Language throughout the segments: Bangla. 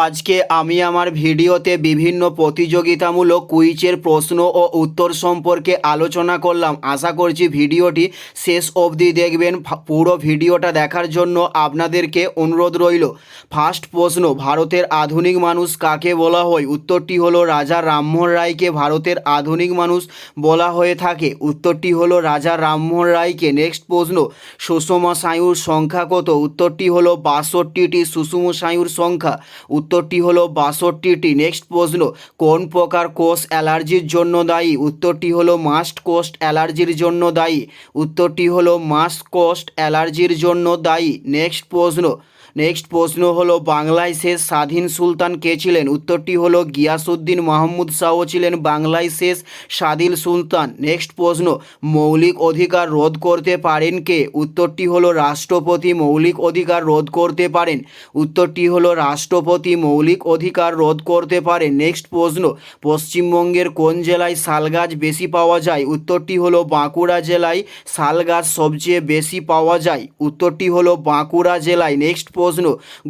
আজকে আমি আমার ভিডিওতে বিভিন্ন প্রতিযোগিতামূলক কুইজের প্রশ্ন ও উত্তর সম্পর্কে আলোচনা করলাম। আশা করছি ভিডিওটি শেষ অবধি দেখবেন। পুরো ভিডিওটা দেখার জন্য আপনাদেরকে অনুরোধ রইল। ফার্স্ট প্রশ্ন, ভারতের আধুনিক মানুষ কাকে বলা হয়? উত্তরটি হলো রাজা রামমোহন রায়কে ভারতের আধুনিক মানুষ বলা হয়ে থাকে। উত্তরটি হলো রাজা রামমোহন রায়কে। নেক্সট প্রশ্ন, সুষম স্নায়ুর সংখ্যা কত? উত্তরটি হলো বাষট্টিটি সুষম স্নায়ুর সংখ্যা। উত্তরটি হলো বাষট্টিটি নেক্সট প্রশ্ন, কোন প্রকার কোষ অ্যালার্জির জন্য দায়ী? উত্তরটি হলো, মাস্ট কোস্ট অ্যালার্জির জন্য দায়ী। উত্তরটি হলো, মাস্ট কোস্ট অ্যালার্জির জন্য দায়ী। নেক্সট প্রশ্ন নেক্সট প্রশ্ন হলো বাংলায় শেষ স্বাধীন সুলতান কে ছিলেন? উত্তরটি হলো গিয়াসুদ্দিন মাহমুদ শাহ ছিলেন বাংলায় শেষ স্বাধীন সুলতান। নেক্সট প্রশ্ন, মৌলিক অধিকার রোধ করতে পারেন কে? উত্তরটি হলো, রাষ্ট্রপতি মৌলিক অধিকার রোধ করতে পারেন। উত্তরটি হলো, রাষ্ট্রপতি মৌলিক অধিকার রোধ করতে পারেন। নেক্সট প্রশ্ন, পশ্চিমবঙ্গের কোন জেলায় শাল গাছ বেশি পাওয়া যায়? উত্তরটি হলো, বাঁকুড়া জেলায় শাল গাছ সবচেয়ে বেশি পাওয়া যায়। উত্তরটি হলো, বাঁকুড়া জেলায়। নেক্সট প্রশ্ন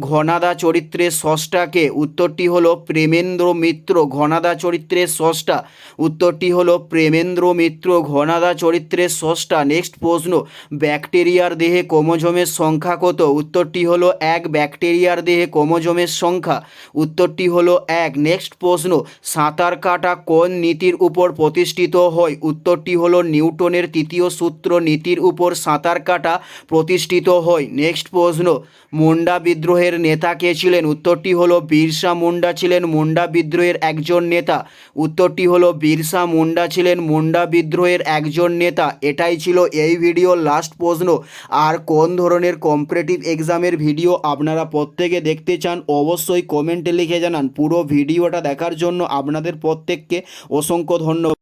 ঘনাদা চরিত্রের ষষ্ঠাকে উত্তরটি হলো প্রেমেন্দ্র মিত্র, ঘনাদা চরিত্রের ষষ্ঠা উত্তরটি হলো প্রেমেন্দ্র মিত্র, ঘনাদা চরিত্রের ষষ্ঠা নেক্সট প্রশ্ন, ব্যাকটেরিয়ার দেহে ক্রোমোজোমের সংখ্যা কত? উত্তরটি হলো এক, ব্যাকটেরিয়ার দেহে ক্রোমোজোমের সংখ্যা। উত্তরটি হলো এক। নেক্সট প্রশ্ন, সাঁতার কাটা কোন নীতির উপর প্রতিষ্ঠিত হয়? উত্তরটি হলো নিউটনের তৃতীয় সূত্র, নীতির উপর সাঁতার কাটা প্রতিষ্ঠিত হয়। নেক্সট প্রশ্ন মুন্ডা বিদ্রোহের নেতা কে ছিলেন? উত্তরটি হলো বিরসা মুন্ডা ছিলেন মুন্ডা বিদ্রোহের একজন নেতা। উত্তরটি হলো বিরসা মুন্ডা ছিলেন মুন্ডা বিদ্রোহের একজন নেতা। এটাই ছিল এই ভিডিওর লাস্ট প্রশ্ন। আর কোন ধরনের কম্পিটিটিভ এক্সামের ভিডিও আপনারা প্রত্যেকে দেখতে চান, অবশ্যই কমেন্টে লিখে জানান। পুরো ভিডিওটা দেখার জন্য আপনাদের প্রত্যেককে অসংখ্য ধন্যবাদ।